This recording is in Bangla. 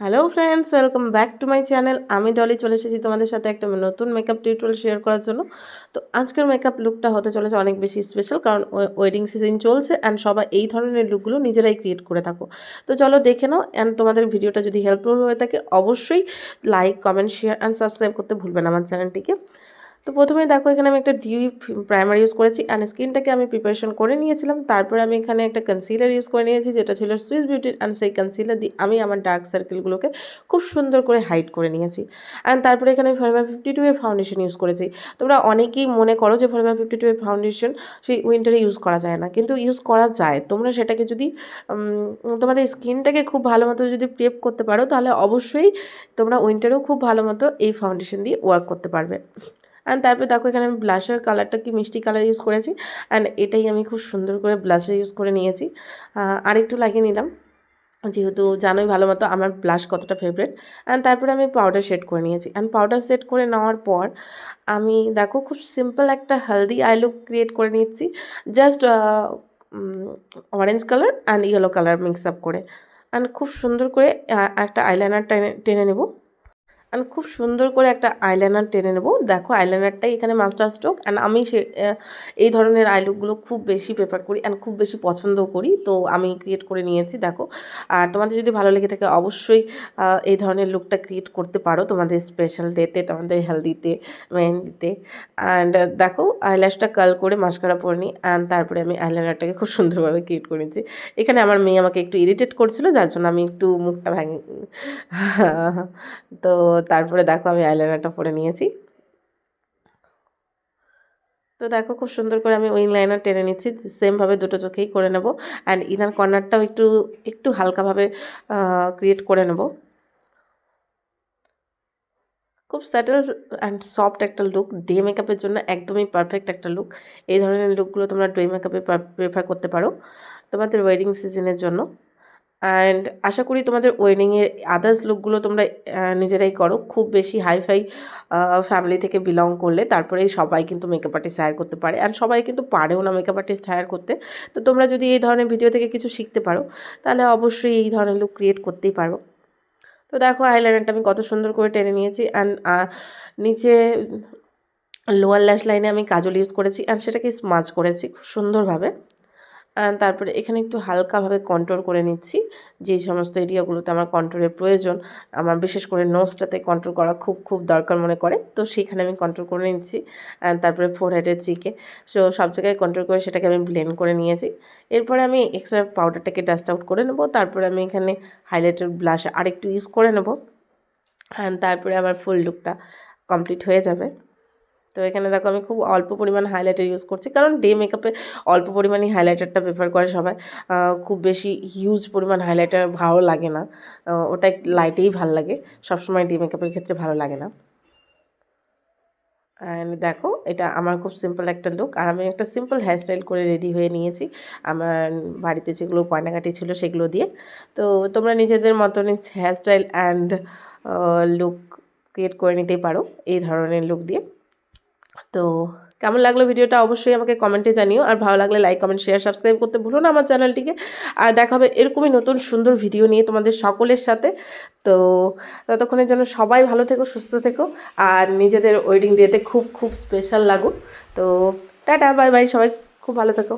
Hello friends welcome back to my channel আমি ডলি চলে এসেছি তোমাদের সাথে একটা নতুন মেকআপ টিউটোরিয়াল শেয়ার করার জন্য। তো আজকের মেকআপ লুকটা হতে চলেছে অনেক বেশি স্পেশাল কারণ ওয়েডিং সিজন চলছে অ্যান্ড সবাই এই ধরনের লুকগুলো নিজেরাই ক্রিয়েট করে থাকো। তো চলো দেখে নাও অ্যান্ড তোমাদের ভিডিওটা যদি হেল্পফুল হয়ে থাকে, অবশ্যই like comment share and subscribe করতে ভুলবে না আমার চ্যানেলটিকে তো প্রথমে দেখো এখানে আমি একটা ডিউ প্রাইমার ইউজ করেছি অ্যান্ড স্কিনটাকে আমি প্রিপারেশন করে নিয়েছিলাম। তারপরে আমি এখানে একটা কনসিলার ইউজ করে নিয়েছি, যেটা ছিল সুইস বিউটির অ্যান্ড সেই কনসিলার দিয়ে আমি আমার ডার্ক সার্কেলগুলোকে খুব সুন্দর করে হাইড করে নিয়েছি। অ্যান্ড তারপরে এখানে ফরএভার ফিফটি টু এর ফাউন্ডেশন ইউজ করেছি। তোমরা অনেকেই মনে করো যে ফরএভার ফিফটি টু এর ফাউন্ডেশন সেই উইন্টারে ইউজ করা যায় না, কিন্তু ইউজ করা যায়। তোমরা সেটাকে যদি তোমাদের স্কিনটাকে খুব ভালো মতো যদি প্রেপ করতে পারো, তাহলে অবশ্যই তোমরা উইন্টারেও খুব ভালো মতো এই ফাউন্ডেশন দিয়ে ওয়ার্ক করতে পারবে। অ্যান্ড তারপরে দেখো এখানে আমি ব্লাশের কালারটা কি মিষ্টি কালার ইউজ করেছি। অ্যান্ড এটাই আমি খুব সুন্দর করে ব্লাশার ইউজ করে নিয়েছি। আরেকটু লাগিয়ে নিলাম। যেহেতু জানোই ভালো মতো আমার ব্লাশ কতটা ফেভারেট অ্যান্ড তারপরে আমি পাউডার শেড করে নিয়েছি। অ্যান্ড পাউডার সেট করে নেওয়ার পর আমি দেখো খুব সিম্পল একটা হেলদি আই লুক ক্রিয়েট করে নিচ্ছি। Just orange colour and yellow colour mix up করে। অ্যান্ড খুব সুন্দর করে একটা আইলাইনার টেনে টেনে নেব। অ্যান্ড খুব সুন্দর করে একটা আইলাইনার টেনে নেব। দেখো আইলাইনারটাই এখানে মাস্টার স্ট্রোক অ্যান্ড আমি সে এই ধরনের আইলুকগুলো খুব বেশি প্রেফার করি অ্যান্ড খুব বেশি পছন্দও করি। তো আমি ক্রিয়েট করে নিয়েছি, দেখো। আর তোমাদের যদি ভালো লেগে থাকে অবশ্যই এই ধরনের লুকটা ক্রিয়েট করতে পারো তোমাদের স্পেশাল ডেতে তোমাদের হেলদিতে মেহেন্দিতে অ্যান্ড দেখো আইল্যাশটা কাল করে মাস্কারা পরে নিই অ্যান্ড তারপরে আমি আইলাইনারটাকে খুব সুন্দরভাবে ক্রিয়েট করে নিয়েছি এখানে আমার মেয়ে আমাকে একটু ইরিটেট করছিল, যার জন্য আমি একটু মুখটা ভাঙি, তো তারপরে দেখো আমি আইলাইনারটা পরে নিয়েছি। তো দেখো খুব সুন্দর করে আমি উইং লাইনার টেনে নিচ্ছি সেমভাবে দুটো চোখেই করে নেব। অ্যান্ড ইনার কর্নারটাও একটু একটু হালকাভাবে ক্রিয়েট করে নেব। খুব স্যাটেল অ্যান্ড সফট একটা লুক ডে মেকআপের জন্য একদমই পারফেক্ট একটা লুক এই ধরনের লুকগুলো তোমরা ডে মেকআপে প্রেফার করতে পারো তোমাদের ওয়েডিং সিজনের জন্য। অ্যান্ড আশা করি তোমাদের ওয়েডিংয়ের আদার্স লুকগুলো তোমরা নিজেরাই করো। খুব বেশি হাইফাই ফ্যামিলি থেকে বিলং করলে তারপরে সবাই কিন্তু মেকআপ আর্টিস্ট হায়ার করতে পারে। অ্যান্ড সবাই কিন্তু পারেও না মেকআপ আর্টিস্ট হায়ার করতে। তো তোমরা যদি এই ধরনের ভিডিও থেকে কিছু শিখতে পারো, তাহলে অবশ্যই এই ধরনের লুক ক্রিয়েট করতেই পারো। তো দেখো আইলাইনারটা আমি কত সুন্দর করে টেনে নিয়েছি। অ্যান্ড নিচে লোয়ার ল্যাশ লাইনে আমি কাজল ইউজ করেছি। অ্যান্ড সেটাকে স্মাচ করেছি খুব সুন্দরভাবে। তারপরে এখানে একটু হালকাভাবে কন্ট্রোল করে নিচ্ছি। যেই সমস্ত এরিয়াগুলোতে আমার কন্ট্রোলের প্রয়োজন, আমার বিশেষ করে নোজটাতে কন্ট্রোল করা খুব খুব দরকার মনে করে। তো সেখানে আমি কন্ট্রোল করে নিচ্ছি। তারপরে ফোর হেডের চিকে সো সব জায়গায় কন্ট্রোল করে সেটাকে আমি ব্লেন্ড করে নিয়েছি। এরপরে আমি এক্সট্রা পাউডারটাকে ডাস্ট আউট করে নেব। তারপরে আমি এখানে হাইলাইটার ব্লাশ আরেকটু ইউজ করে নেব। তারপরে আমার ফুল লুকটা কমপ্লিট হয়ে যাবে। তো এখানে দেখো আমি খুব অল্প পরিমাণ হাইলাইটার ইউজ করছি। কারণ ডে মেকআপে অল্প পরিমাণই হাইলাইটারটা প্রেফার করে সবাই। খুব বেশি হিউজ পরিমাণ হাইলাইটার ভালো লাগে না। ওটা লাইটেই ভালো লাগে। সবসময় ডে মেকআপের ক্ষেত্রে ভালো লাগে না। অ্যান্ড দেখো, এটা আমার খুব সিম্পল একটা লুক আর আমি একটা সিম্পল হেয়ারস্টাইল করে রেডি হয়ে নিয়েছি। আমার বাড়িতে যেগুলো গয়নাঘাটি ছিল সেগুলো দিয়ে। তো তোমরা নিজেদের মতন হেয়ারস্টাইল অ্যান্ড লুক ক্রিয়েট করে নিতেই পারো। এই ধরনের লুক দিয়ে। তো কেমন লাগল ভিডিওটা অবশ্যই আমাকে কমেন্টে জানিও। আর ভালো লাগলে লাইক কমেন্ট শেয়ার সাবস্ক্রাইব করতে ভুলো না আমার চ্যানেলটিকে। আর দেখা হবে এরকমই নতুন সুন্দর ভিডিও নিয়ে তোমাদের সকলের সাথে। তো ততক্ষণের জন্য সবাই ভালো থেকো, সুস্থ থেকো। আর নিজেদের ওয়েডিং ডেতে খুব খুব স্পেশাল লাগুক। তো টাটা বাই বাই সবাই খুব ভালো থেকো।